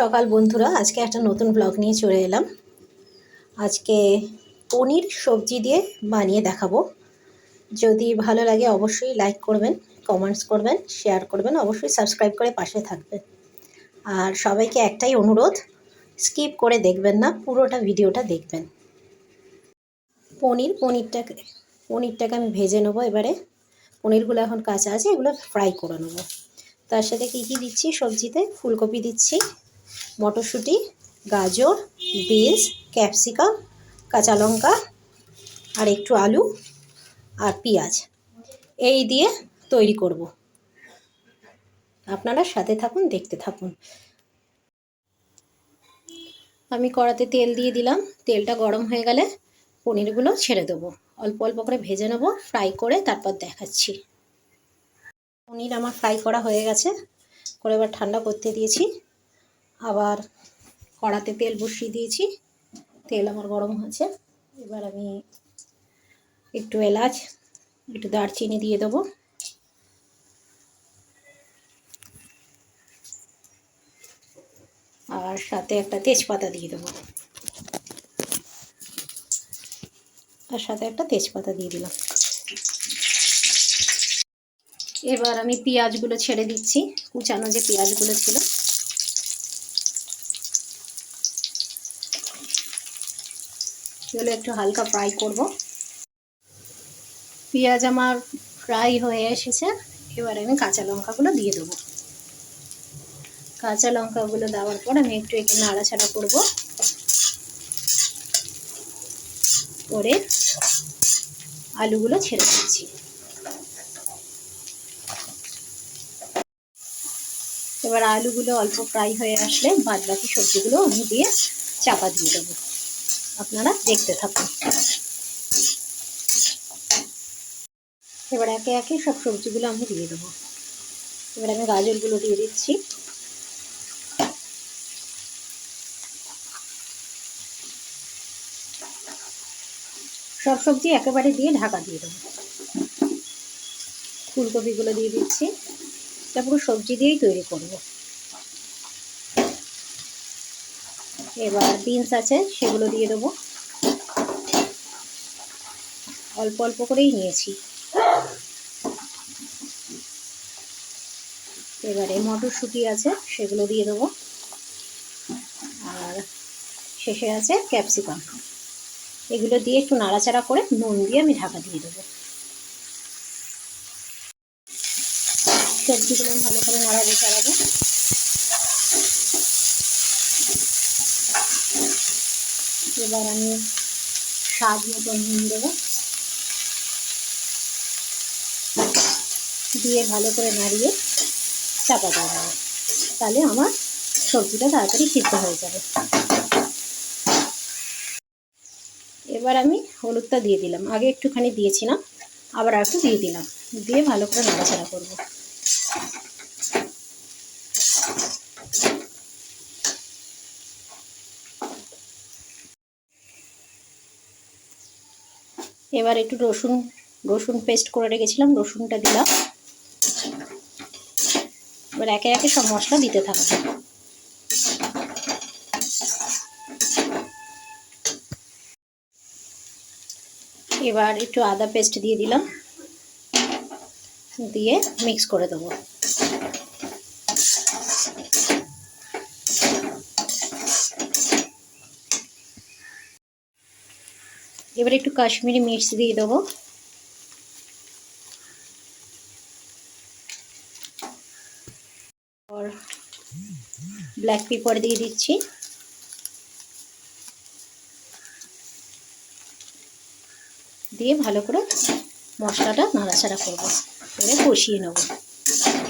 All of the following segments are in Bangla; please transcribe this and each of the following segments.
সকাল বন্ধুরা। আজকে একটা নতুন ব্লগ নিয়ে চলে এলাম। আজকে পনির সবজি দিয়ে বানিয়ে দেখাবো। যদি ভালো লাগে অবশ্যই লাইক করবেন কমেন্টস করবেন শেয়ার করবেন, অবশ্যই সাবস্ক্রাইব করে পাশে থাকবেন। আর সবাইকে একটাই অনুরোধ স্কিপ করে দেখবেন না, পুরোটা ভিডিওটা দেখবেন। পনির, পনিরটাকে পনিরটাকে আমি ভেজে নেব এবারে। পনিরগুলো এখন কাঁচা আছে, এগুলো ফ্রাই করে নেব। তার সাথে কী কী দিচ্ছি সবজিতে? ফুলকপি দিচ্ছি মটরশুঁটি, গাজর, বিনস, ক্যাপসিকাম, কাঁচা লঙ্কা আর একটু আলু আর পেঁয়াজ। এই দিয়ে তৈরি করব। আপনারা সাথে থাকুন, দেখতে থাকুন। আমি কড়াতে তেল দিয়ে দিলাম। তেলটা গরম হয়ে গেলে পনিরগুলো ছেড়ে দেবো। অল্প অল্প করে ভেজে নেব, ফ্রাই করে তারপর দেখাচ্ছি। পনির আমার ফ্রাই করা হয়ে গেছে। করে এবার ঠান্ডা করতে দিয়েছি। আবার কড়াতে তেল বসিয়ে দিয়েছি। তেল আমার গরম হয়েছে। এবার আমি একটু এলাচ, একটু দারচিনি দিয়ে দেবো। আর সাথে একটা তেজপাতা দিয়ে দেবো। আর সাথে একটা তেজপাতা দিয়ে দিলাম। এবার আমি পেঁয়াজগুলো ছেড়ে দিচ্ছি। কুচানো যে পেঁয়াজগুলো ছিল এগুলো একটু হালকা ফ্রাই করব। পেঁয়াজ আমার ফ্রাই হয়ে এসেছে। এবার আমি কাঁচা লঙ্কাগুলো দিয়ে দেবো। কাঁচা লঙ্কাগুলো দেওয়ার পর আমি একটু একে নাড়াচাড়া করব। করে আলুগুলো ছেড়ে দিচ্ছি। এবার আলুগুলো অল্প ফ্রাই হয়ে আসলে বাদ বাকি সবজিগুলো আমি দিয়ে চাপা দিয়ে দেবো। আপনারা দেখতে থাকুন। এবার একে একে সব সবজিগুলো আমি দিয়ে দেবো। এবার আমি গাজরগুলো দিয়ে দিচ্ছি। সব সবজি একেবারে দিয়ে ঢাকা দিয়ে দেবো। ফুলকপিগুলো দিয়ে দিচ্ছি। এটা পুরো সবজি দিয়েই তৈরি করব। এবার বিনস আছে, সেগুলো দিয়ে দেবো। অল্প অল্প করেই নিয়েছি। এবারে মটরশুঁটি আছে, সেগুলো দিয়ে দেবো। আর শেষে আছে ক্যাপসিকাম এগুলো দিয়ে একটু নাড়াচাড়া করে নুন দিয়ে আমি ঢাকা দিয়ে দেবো। সবজিগুলো ভালো করে নাড়াবো, চাড়াবো। এবার আমি স্বাদ মতো নুন দেবো। দিয়ে ভালো করে নাড়িয়ে চাপা দেওয়া দেবো। তাহলে আমার সবজিটা তাড়াতাড়ি সিদ্ধ হয়ে যাবে। এবার আমি হলুদটা দিয়ে দিলাম। আগে একটুখানি দিয়েছিলাম, আবার একটু দিয়ে দিলাম। দিয়ে ভালো করে নাড়াচাড়া করব। এবার একটু রসুন রসুন পেস্ট করে রেখেছিলাম, রসুনটা দিলাম। এবার একে একে সব মশলা দিতে থাকবে। এবার একটু আদা পেস্ট দিয়ে দিলাম। দিয়ে মিক্স করে দেবো। এবার একটু কাশ্মীরি মির্চ দিয়ে দেবো। ব্ল্যাক পেপার দিয়ে দিচ্ছি। দিয়ে ভালো করে মশলাটা নাড়াচাড়া করব। করে কষিয়ে নেব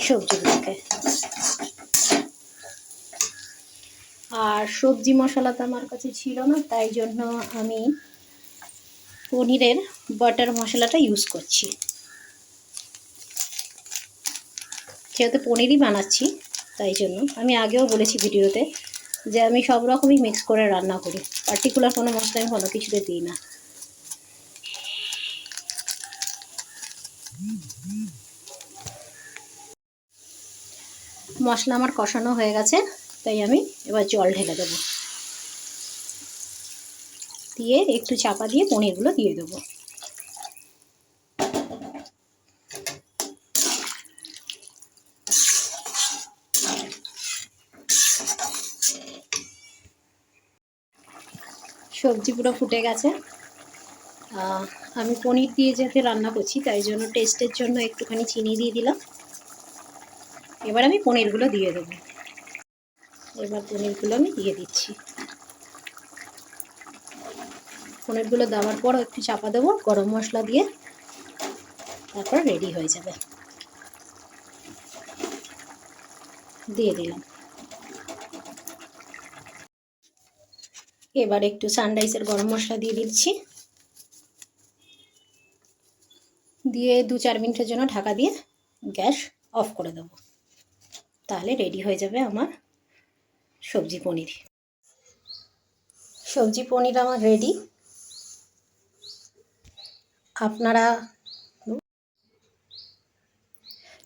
সবজিগুলোকে। আর সবজি মশলা তো আমার কাছে ছিল না, তাই জন্য আমি পনিরের বাটার মশলাটা ইউজ করছি। যেহেতু পনিরই বানাচ্ছি, তাই জন্য আমি আগেও বলেছি ভিডিওতে যে আমি সব রকমই মিক্স করে রান্না করি। পার্টিকুলার কোনো মশলা আমি কোনো কিছুতে দিই না। মশলা আমার কষানো হয়ে গেছে, তাই আমি এবার জল ঢেলে দেবো। দিয়ে একটু চাপা দিয়ে পনিরগুলো দিয়ে দেবো। সবজি পুরো ফুটে গেছে। আমি পনির দিয়ে যাতে রান্না করছি, তাই জন্য টেস্টের জন্য একটুখানি চিনি দিয়ে দিলাম। এবার আমি পনিরগুলো দিয়ে দেবো। এবার পনিরগুলো আমি দিয়ে দিচ্ছি। পনিরগুলো দেওয়ার পর একটু চাপা দেবো, গরম মশলা দিয়ে। তারপর রেডি হয়ে যাবে। দিয়ে দিলাম। এবার একটু সানরাইসের গরম মশলা দিয়ে দিচ্ছি। দিয়ে দু চার মিনিটের জন্য ঢাকা দিয়ে গ্যাস অফ করে দেবো। তাহলে রেডি হয়ে যাবে আমার সবজি পনির। সবজি পনির আমার রেডি আপনারা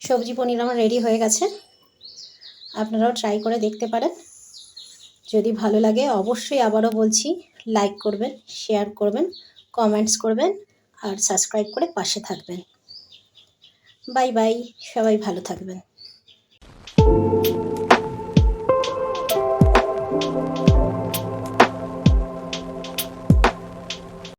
সবজি পনির আমার রেডি হয়ে গেছে। আপনারাও ট্রাই করে দেখতে পারেন। যদি ভালো লাগে অবশ্যই আবারও বলছি লাইক করবেন শেয়ার করবেন কমেন্টস করবেন আর সাবস্ক্রাইব করে পাশে থাকবেন। বাই বাই সবাই ভালো থাকবেন।